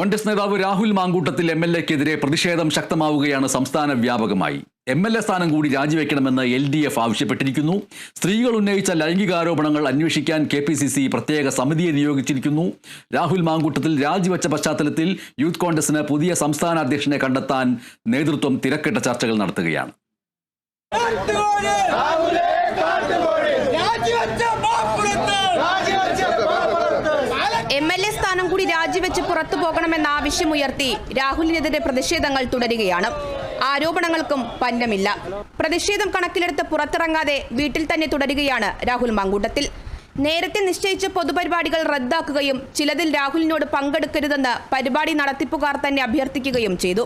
കോൺഗ്രസ് നേതാവ് Rahul Mamkootathil M L എക്കെതിരെ പ്രതിഷേധം ശക്തമാവുകയാണ് സംസ്ഥാന വ്യാപകമായി. എം എൽ എ സ്ഥാനം കൂടി രാജിവെക്കണമെന്ന് എൽ ഡി എഫ് ആവശ്യപ്പെട്ടിരിക്കുന്നു. സ്ത്രീകൾ ഉന്നയിച്ച ലൈംഗികാരോപണങ്ങൾ അന്വേഷിക്കാൻ കെ പി സി സി പ്രത്യേക സമിതിയെ നിയോഗിച്ചിരിക്കുന്നു. രാഹുൽ മാങ്കൂട്ടത്തിൽ രാജിവെച്ച പശ്ചാത്തലത്തിൽ യൂത്ത് കോൺഗ്രസിന് പുതിയ സംസ്ഥാന അധ്യക്ഷനെ കണ്ടെത്താൻ നേതൃത്വം തിരക്കിട്ട ചർച്ചകൾ നടത്തുകയാണ്. രാജിവെച്ച എം എൽ എ സ്ഥാനം കൂടി രാജിവെച്ച് പുറത്തു പോകണമെന്ന ആവശ്യമുയർത്തി രാഹുലിനെതിരെ പ്രതിഷേധങ്ങൾ തുടരുകയാണ്. ആരോപണങ്ങൾക്കും പന്നമില്ല പ്രതിഷേധം കണക്കിലെടുത്ത് പുറത്തിറങ്ങാതെ വീട്ടിൽ തന്നെ തുടരുകയാണ് രാഹുൽ മങ്കൂട്ടത്തിൽ. നേരത്തെ നിശ്ചയിച്ച പൊതുപരിപാടികൾ റദ്ദാക്കുകയും ചിലതിൽ രാഹുലിനോട് പങ്കെടുക്കരുതെന്ന് പരിപാടി നടത്തിപ്പുകാർ തന്നെ അഭ്യർത്ഥിക്കുകയും ചെയ്തു.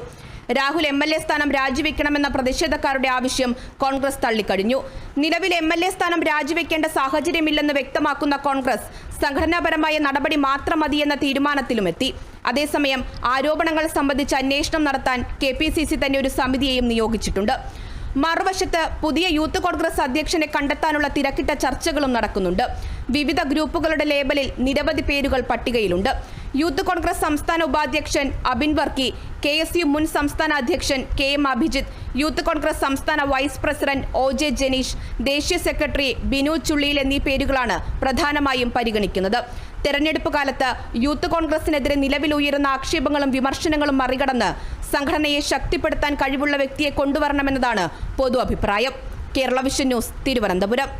രാഹുൽ എം എൽ എ സ്ഥാനം രാജിവെക്കണമെന്ന പ്രതിഷേധക്കാരുടെ ആവശ്യം കോൺഗ്രസ് തള്ളിക്കഴിഞ്ഞു. നിലവിൽ എം എൽ എ സ്ഥാനം രാജിവെക്കേണ്ട സാഹചര്യമില്ലെന്ന് വ്യക്തമാക്കുന്ന കോൺഗ്രസ് സംഘടനാപരമായ നടപടി മാത്രം മതിയെന്ന തീരുമാനത്തിലുമെത്തി അതേസമയം ആരോപണങ്ങൾ സംബന്ധിച്ച് അന്വേഷണം നടത്താൻ കെ തന്നെ ഒരു സമിതിയെയും നിയോഗിച്ചിട്ടുണ്ട്. മറുവശത്ത് പുതിയ യൂത്ത് കോൺഗ്രസ് അധ്യക്ഷനെ കണ്ടെത്താനുള്ള തിരക്കിട്ട ചർച്ചകളും നടക്കുന്നുണ്ട്. വിവിധ ഗ്രൂപ്പുകളുടെ ലേബലിൽ നിരവധി പേരുകൾ പട്ടികയിലുണ്ട്. യൂത്ത് കോൺഗ്രസ് സംസ്ഥാന ഉപാധ്യക്ഷൻ Abin Varkey K S U മുൻ സംസ്ഥാന അധ്യക്ഷൻ K M Abhijith youth Congress സംസ്ഥാന vice president O J Janeesh ദേശീയ സെക്രട്ടറി ബിനു ചുള്ളിയിൽ എന്നീ പേരുകളാണ് പ്രധാനമായും പരിഗണിക്കുന്നത്. തെരഞ്ഞെടുപ്പ് കാലത്ത് യൂത്ത് കോൺഗ്രസിനെതിരെ നിലവിൽ ഉയരുന്ന ആക്ഷേപങ്ങളും വിമർശനങ്ങളും മറികടന്ന് സംഘടനയെ ശക്തിപ്പെടുത്താൻ കഴിവുള്ള വ്യക്തിയെ കൊണ്ടുവരണമെന്നതാണ് പൊതു അഭിപ്രായം. Kerala vision news Thiruvananthapuram.